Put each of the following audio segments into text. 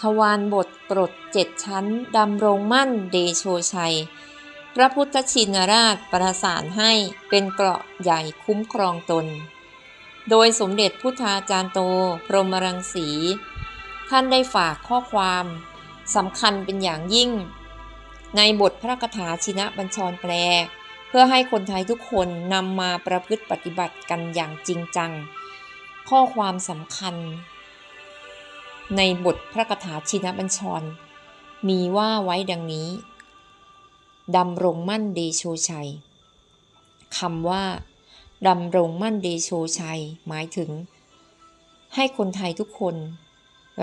ทวารบทปรดเจ็ดชั้นดำรงมั่นเดโชชัย พระพุทธชินราชประสานให้เป็นเกราะใหญ่คุ้มครองตน โดยสมเด็จพุทธาจารย์โตพรหมรังสี ท่านได้ฝากข้อความสำคัญเป็นอย่างยิ่ง ในบทพระคาถาชินะบัญชรแปล เพื่อให้คนไทยทุกคนนำมาประพฤติปฏิบัติกันอย่างจริงจัง ข้อความสำคัญ ในบทพระคาถาชินบัญชร มีว่าไว้ดังนี้ ดำรงมั่นเดโชชัยคำว่าดำรงมั่นเดโชชัย หมายถึง ให้คนไทยทุกคน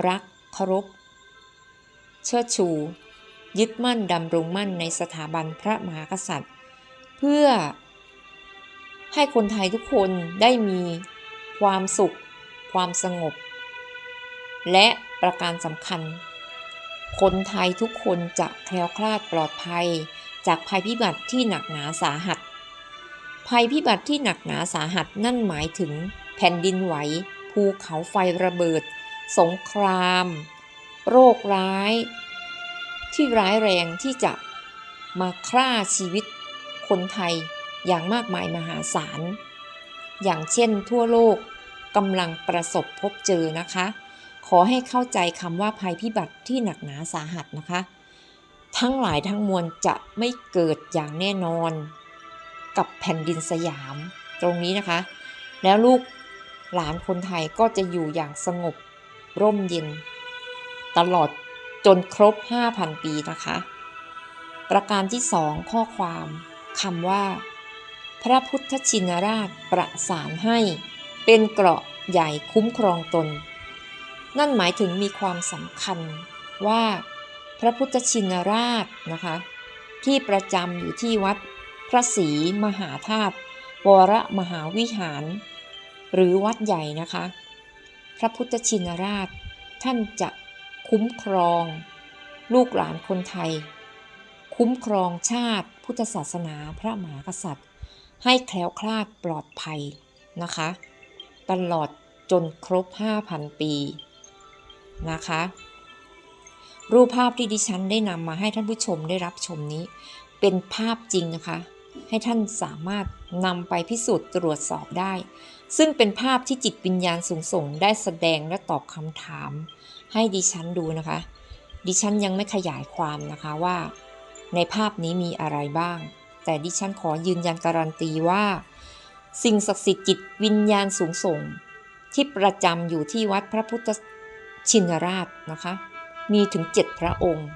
รักเคารพเชิดชู ยึดมั่นดำรงมั่นในสถาบันพระมหากษัตริย์ เพื่อ ให้คนไทยทุกคนได้มีความสุข ความสงบ และประการสำคัญ คนไทยทุกคนจะแคล้วคลาดปลอดภัย จากภัยพิบัติที่หนักหนาสาหัส ภัยพิบัติที่หนักหนาสาหัสนั่นหมายถึง แผ่นดินไหว ภูเขาไฟระเบิด สงคราม โรคร้าย ที่ร้ายแรงที่จะมาฆ่าชีวิต คนไทยอย่างมากมายมหาศาล อย่างเช่นทั่วโลกกำลังประสบพบเจอนะคะ ขอให้เข้าใจคำว่าภัยพิบัติที่หนักหนาสาหัสนะคะ ทั้งหลายทั้งมวลจะไม่เกิดอย่างแน่นอน กับแผ่นดินสยามตรงนี้นะคะ แล้วลูกหลานคนไทยก็จะอยู่อย่างสงบร่มเย็น ตลอดจนครบ 5,000 ปีนะคะ ประการที่สองข้อความคำว่า พระพุทธชินราชประสานให้ เป็นเกราะใหญ่คุ้มครองตน นั่นหมายถึงมีความสำคัญว่าพระพุทธชินราชนะคะ ที่ประจำอยู่ที่วัดพระศรีมหาธาตุวรมหาวิหาร หรือวัดใหญ่นะคะ พระพุทธชินราช ท่านจะคุ้มครอง ลูกหลานคนไทย คุ้มครองชาติพุทธศาสนาพระมหากษัตริย์ ให้แคล้วคลาดปลอดภัยนะคะ ตลอดจนครบ 5,000 ปี นะคะ รูปภาพที่ดิฉันได้นำมาให้ท่านผู้ชมได้รับชมนี้ เป็นภาพจริงนะคะ ให้ท่านสามารถนำไปพิสูจน์ตรวจสอบได้ ซึ่งเป็นภาพที่จิตวิญญาณสูงส่งได้แสดงและตอบคำถาม ให้ดิฉันดูนะคะ ดิฉันยังไม่ขยายความนะคะว่า ในภาพนี้มีอะไรบ้าง แต่ดิฉันขอยืนยันการันตีว่า สิ่งศักดิ์สิทธิ์จิตวิญญาณสูงส่งที่ประจำอยู่ที่วัดพระพุทธ ชินราชนะคะ มีถึง 7 พระองค์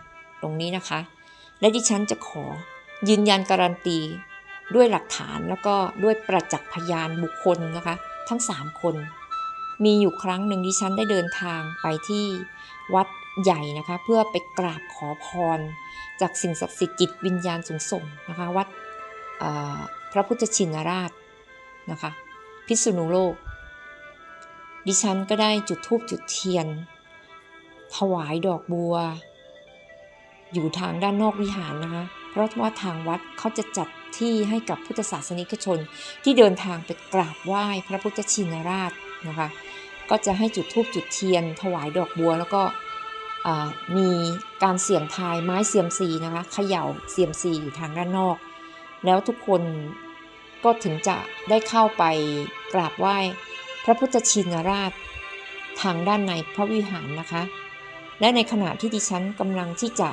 ตรงนี้นะคะ และดิฉันจะขอยืนยันการันตีด้วยหลักฐานแล้วก็ด้วยประจักษ์พยานบุคคลนะคะ ทั้ง 3 คน มีอยู่ครั้งหนึ่งดิฉันได้เดินทางไปที่วัดใหญ่นะคะ เพื่อไปกราบขอพร จากสิ่งศักดิ์สิทธิ์จิตวิญญาณสูงส่งนะคะวัดพระพุทธชินราชนะคะ พิษณุโลก ดิฉันก็ได้จุดธูปจุดเทียน ถวายดอกบัว อยู่ทางด้านนอกวิหารนะคะ เพราะว่าทางวัดเขาจะจัดที่ให้กับพุทธศาสนิกชน ที่เดินทางไปกราบไหว้พระพุทธชินราชนะคะ ก็จะให้จุดธูปจุดเทียน ถวายดอกบัวแล้วก็มีการเสี่ยงทายไม้เสียมซีนะคะเขย่าเสียมซีอยู่ทางด้านนอก แล้วทุกคนก็ถึงจะได้เข้าไปกราบไหว้ พระพุทธชินราชทางด้านในพระวิหารนะคะ และในขณะที่ดิฉันกำลังที่จะ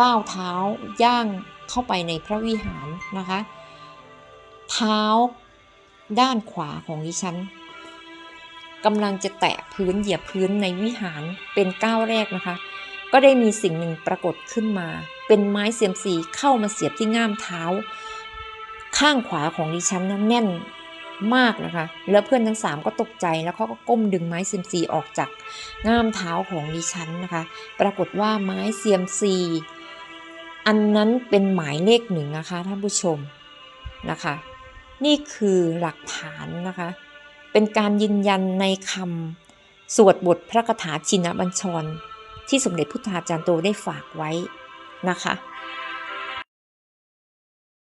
ก้าวเท้าย่างเข้าไปในพระวิหารนะคะ เท้าด้านขวาของดิฉันกำลังจะแตะพื้นเหยียบพื้นในวิหารเป็นก้าวแรกนะคะ ก็ได้มีสิ่งหนึ่งปรากฏขึ้นมา เป็นไม้เสียมสีเข้ามาเสียบที่ง่ามเท้า ข้างขวาของดิฉันนั้นแน่น มากนะคะ แล้วเพื่อนทั้งสามก็ตกใจแล้วเขาก็ก้มดึงไม้เสียมซีออกจากง่ามเท้าของดิฉันนะคะ ปรากฏว่าไม้เสียมซีอันนั้นเป็นหมายเลขหนึ่งนะคะท่านผู้ชมนะคะ นี่คือหลักฐานนะคะ เป็นการยืนยันในคำสวดบทพระคาถาชินบัญชร ที่สมเด็จพุทธาจารย์โตได้ฝากไว้นะคะ